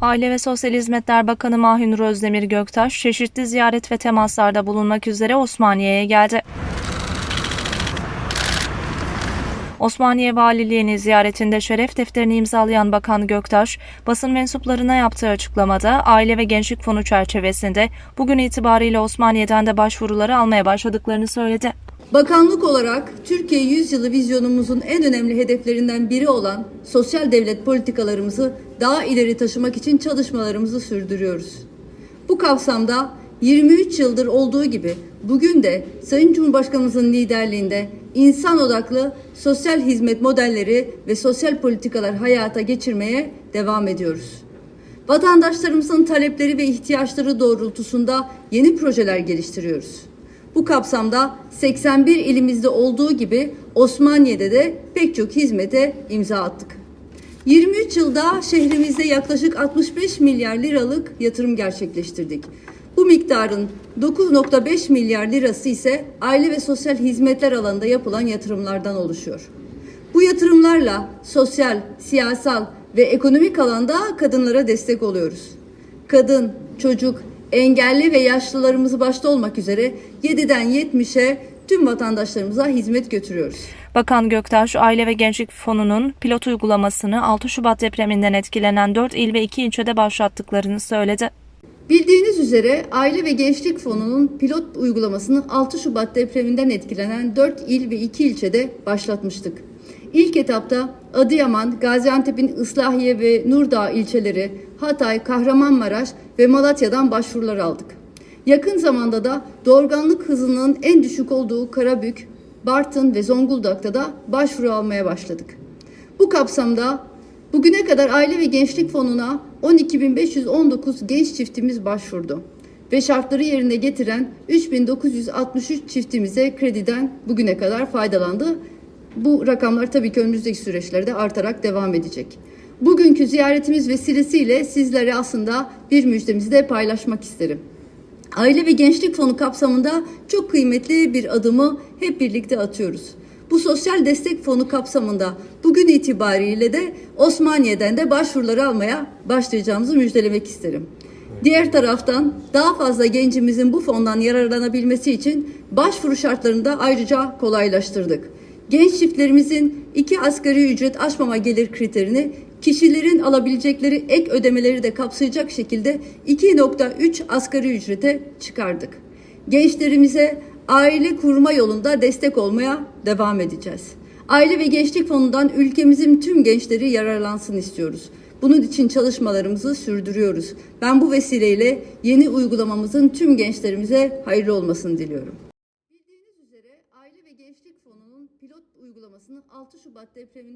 Aile ve Sosyal Hizmetler Bakanı Mahinur Özdemir Göktaş, çeşitli ziyaret ve temaslarda bulunmak üzere Osmaniye'ye geldi. Osmaniye Valiliğini ziyaretinde şeref defterini imzalayan Bakan Göktaş, basın mensuplarına yaptığı açıklamada Aile ve Gençlik Fonu çerçevesinde bugün itibariyle Osmaniye'den de başvuruları almaya başladıklarını söyledi. Bakanlık olarak Türkiye Yüzyılı vizyonumuzun en önemli hedeflerinden biri olan sosyal devlet politikalarımızı daha ileri taşımak için çalışmalarımızı sürdürüyoruz. Bu kapsamda 23 yıldır olduğu gibi bugün de Sayın Cumhurbaşkanımızın liderliğinde insan odaklı sosyal hizmet modelleri ve sosyal politikalar hayata geçirmeye devam ediyoruz. Vatandaşlarımızın talepleri ve ihtiyaçları doğrultusunda yeni projeler geliştiriyoruz. Bu kapsamda 81 ilimizde olduğu gibi Osmaniye'de de pek çok hizmete imza attık. 23 yılda şehrimizde yaklaşık 65 milyar liralık yatırım gerçekleştirdik. Bu miktarın 9.5 milyar lirası ise aile ve sosyal hizmetler alanında yapılan yatırımlardan oluşuyor. Bu yatırımlarla sosyal, siyasal ve ekonomik alanda kadınlara destek oluyoruz. Kadın, çocuk, engelli ve yaşlılarımızı başta olmak üzere 7'den 70'e tüm vatandaşlarımıza hizmet götürüyoruz. Bakan Göktaş, Aile ve Gençlik Fonu'nun pilot uygulamasını 6 Şubat depreminden etkilenen 4 il ve 2 ilçede başlattıklarını söyledi. Bildiğiniz üzere Aile ve Gençlik Fonu'nun pilot uygulamasını 6 Şubat depreminden etkilenen 4 il ve 2 ilçede başlatmıştık. İlk etapta Adıyaman, Gaziantep'in Islahiye ve Nurdağ ilçeleri, Hatay, Kahramanmaraş ve Malatya'dan başvurular aldık. Yakın zamanda da doğurganlık hızının en düşük olduğu Karabük, Bartın ve Zonguldak'ta da başvuru almaya başladık. Bu kapsamda bugüne kadar Aile ve Gençlik Fonu'na 12.519 genç çiftimiz başvurdu ve şartları yerine getiren 3963 çiftimize krediden bugüne kadar faydalandı. Bu rakamlar tabii ki önümüzdeki süreçlerde artarak devam edecek. Bugünkü ziyaretimiz vesilesiyle sizlere aslında bir müjdemizi de paylaşmak isterim. Aile ve Gençlik Fonu kapsamında çok kıymetli bir adımı hep birlikte atıyoruz. Bu sosyal destek fonu kapsamında bugün itibariyle de Osmaniye'den de başvuruları almaya başlayacağımızı müjdelemek isterim. Diğer taraftan daha fazla gencimizin bu fondan yararlanabilmesi için başvuru şartlarını da ayrıca kolaylaştırdık. Genç çiftlerimizin iki asgari ücret aşmama gelir kriterini kişilerin alabilecekleri ek ödemeleri de kapsayacak şekilde 2.3 asgari ücrete çıkardık. Gençlerimize aile kurma yolunda destek olmaya devam edeceğiz. Aile ve Gençlik Fonu'ndan ülkemizin tüm gençleri yararlansın istiyoruz. Bunun için çalışmalarımızı sürdürüyoruz. Ben bu vesileyle yeni uygulamamızın tüm gençlerimize hayırlı olmasını diliyorum. Bildiğiniz üzere Aile ve Gençlik Fonu'nun pilot uygulamasını 6 Şubat depreminde